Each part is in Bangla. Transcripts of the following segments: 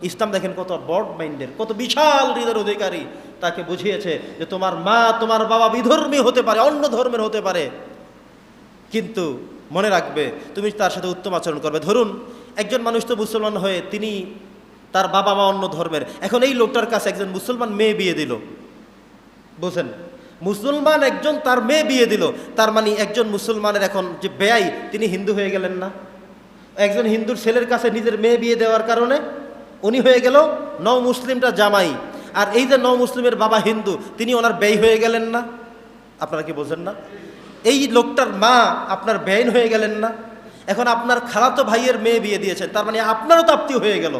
ইসলাম দেখেন কত বড় মাইন্ডের, কত বিশাল হৃদয়ের অধিকারী। তাকে বুঝিয়েছে যে তোমার মা, তোমার বাবা বিধর্মী হতে পারে, অন্য ধর্মের হতে পারে। কিন্তু মনে রাখবে, তুমি তার সাথে উত্তম আচরণ করবে। ধরুন, একজন মানুষ তো মুসলমান হয়ে তিনি তার বাবা মা অন্য ধর্মের। এখন এই লোকটার কাছে একজন মুসলমান মেয়ে বিয়ে দিল। বুঝেন মুসলমান একজন তার মেয়ে বিয়ে দিল। তার মানে একজন মুসলমানের এখন যে ব্যয় তিনি হিন্দু হয়ে গেলেন না। একজন হিন্দুর ছেলের কাছে নিজের মেয়ে বিয়ে দেওয়ার কারণে উনি হয়ে গেল নও মুসলিমটা জামাই। আর এই যে নও মুসলিমের বাবা হিন্দু, তিনি ওনার ব্যয় হয়ে গেলেন না? আপনারা কি বোঝেন না? এই লোকটার মা আপনার ব্যয়ন হয়ে গেলেন না? এখন আপনার খালাতো ভাইয়ের মেয়ে বিয়ে দিয়েছেন, তার মানে আপনারও তো আত্মীয় হয়ে গেল।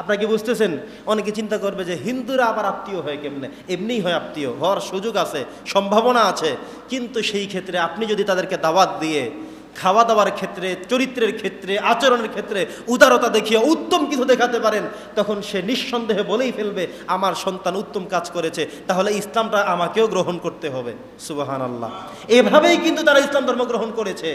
আপনারা কি বুঝতেছেন? অনেকে চিন্তা করবে যে হিন্দুরা আবার আত্মীয় হয় কেমনে? এমনিই হয় আত্মীয়, হওয়ার সুযোগ আছে, সম্ভাবনা আছে। কিন্তু সেই ক্ষেত্রে আপনি যদি তাদেরকে দাওয়াত দিয়ে খাওয়া দাওয়ার ক্ষেত্রে, চরিত্রের ক্ষেত্রে, আচরণের ক্ষেত্রে উদারতা দেখিয়ে উত্তম কিছু দেখাতে পারেন, তখন সে নিঃসন্দেহে বলেই ফেলবে, আমার সন্তান উত্তম কাজ করেছে, তাহলে ইসলামটা আমাকেও গ্রহণ করতে হবে। সুবাহান আল্লাহ এভাবেই কিন্তু তারা ইসলাম ধর্ম গ্রহণ করেছে।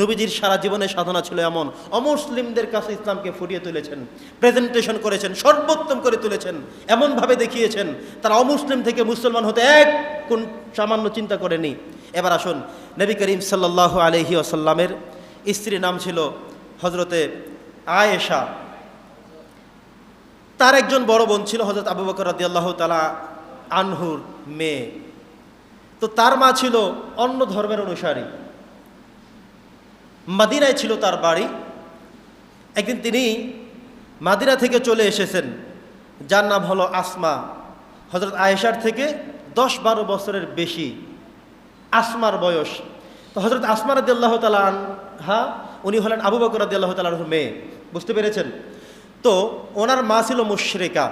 নবীজির সারা জীবনের সাধনা ছিল এমন, অমুসলিমদের কাছে ইসলামকে ফুটিয়ে তুলেছেন প্রেজেন্টেশন করেছেন, সর্বোত্তম করে তুলেছেন, এমনভাবে দেখিয়েছেন, তারা অমুসলিম থেকে মুসলমান হতে এক কোন সামান্য চিন্তা করেনি। এবার আসুন, নবী করিম সাল্লাহ আলহি আসাল্লামের স্ত্রীর নাম ছিল হজরতে আয়েশা। তার একজন বড় বোন ছিল হজরত আবু বকর রাদি আল্লাহ তালা আনহুর মেয়ে। তো তার মা ছিল অন্য ধর্মের অনুসারী। মাদিনায় ছিল তার বাড়ি। একদিন তিনি মাদিনা থেকে চলে এসেছেন। যার নাম হলো আসমা। হজরত আয়েশার থেকে দশ বারো বছরের বেশি। আসমার বয়স। তো হজরত আসমা রাদি আল্লাহ হা উনি হলেন আবু বকর আল্লাহ তালার মেয়ে। বুঝতে পেরেছেন? তো ওনার মা ছিল মুশরেকা।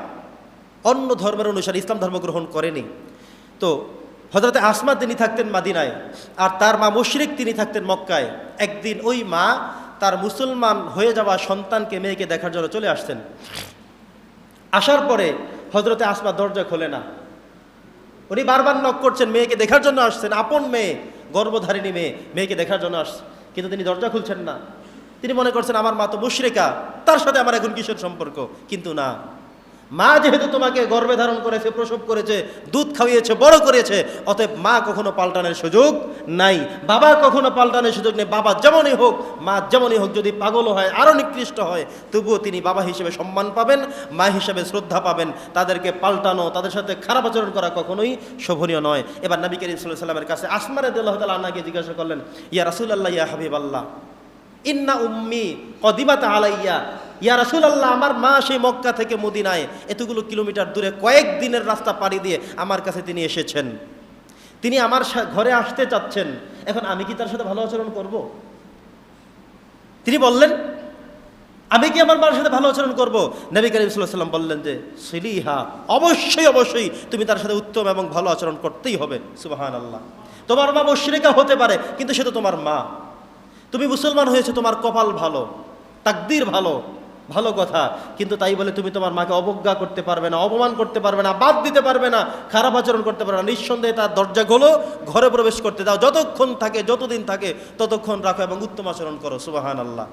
অন্য ধর্মের অনুসারে, ইসলাম ধর্ম গ্রহণ করেনি। তো হজরতে আসমা তিনি থাকতেন মাদিনায়, আর তার মা মুশরিক তিনি থাকতেন মক্কায়। একদিন ওই মা তার মুসলমান হয়ে যাওয়া সন্তানকে, মেয়েকে দেখার জন্য চলে আসতেন আসার পরে হজরতে আসমা দরজা খোলে না। উনি বারবার নক করছেন, মেয়েকে দেখার জন্য আসছেন, আপন মেয়ে গর্বধারিণী মেয়ে, মেয়েকে দেখার জন্য আসছে। কিন্তু তিনি দরজা খুলছেন না। তিনি মনে করছেন, আমার মা তো মুশ্রিকা, তার সাথে আমার এখন কিসের সম্পর্ক? কিন্তু না। মা যেহেতু তোমাকে গর্ভে ধারণ করেছে, প্রসব করেছে, দুধ খাইয়েছে বড় করেছে, অতএব মা কখনো পাল্টানোর সুযোগ নাই। বাবা কখনো পাল্টানোর সুযোগ নেই। বাবা যেমনই হোক, মা যেমনই হোক, যদি পাগল হয়, আরও নিকৃষ্ট হয়, তবুও তিনি বাবা হিসেবে সম্মান পাবেন, মা হিসেবে শ্রদ্ধা পাবেন। তাদেরকে পাল্টানো, তাদের সাথে খারাপ আচরণ করা কখনোই শোভনীয় নয়। এবার নবী করিম সাল্লাহ সাল্লামের কাছে আসমারে দিল্লাহ তালা আন্নাকে জিজ্ঞাসা করলেন, ইয়া রাসুল্লাহ ইয়া হাবিব আল্লাহ ইন্না উম্মি কদিমাত আলাইয়া ইয়া রাসূলুল্লাহ, আমার মা সেই মক্কা থেকে মদিনায় এতগুলো কিলোমিটার দূরে কয়েক দিনের রাস্তা পাড়ি দিয়ে আমার কাছে তিনি এসেছেন। তিনি আমার ঘরে আসতে চাচ্ছেন। এখন আমি কি তার সাথে ভালো আচরণ করব? তিনি বললেন, আমি কি আমার মার সাথে ভালো আচরণ করব? নবী করিম সাল্লাম বললেন যে, সিলিহা, অবশ্যই অবশ্যই তুমি তার সাথে উত্তম এবং ভালো আচরণ করতেই হবে। সুবাহান আল্লাহ তোমার মা মুশরিকা হতে পারে, কিন্তু সে তো তোমার মা। তুমি মুসলমান হয়েছে, তোমার কপাল ভালো, তাকদির ভালো। ভালো কথা, কিন্তু তাই বলে তুমি তোমার মাকে অবজ্ঞা করতে পারবে না, অপমান করতে পারবে না, বাদ দিতে পারবে না, খারাপ আচরণ করতে পারবে না। নিঃসন্দেহে তার দরজা খোলো, ঘরে প্রবেশ করতে দাও। যতক্ষণ থাকে, যতদিন থাকে, ততক্ষণ রাখো এবং উত্তম আচরণ করো। সুবাহান আল্লাহ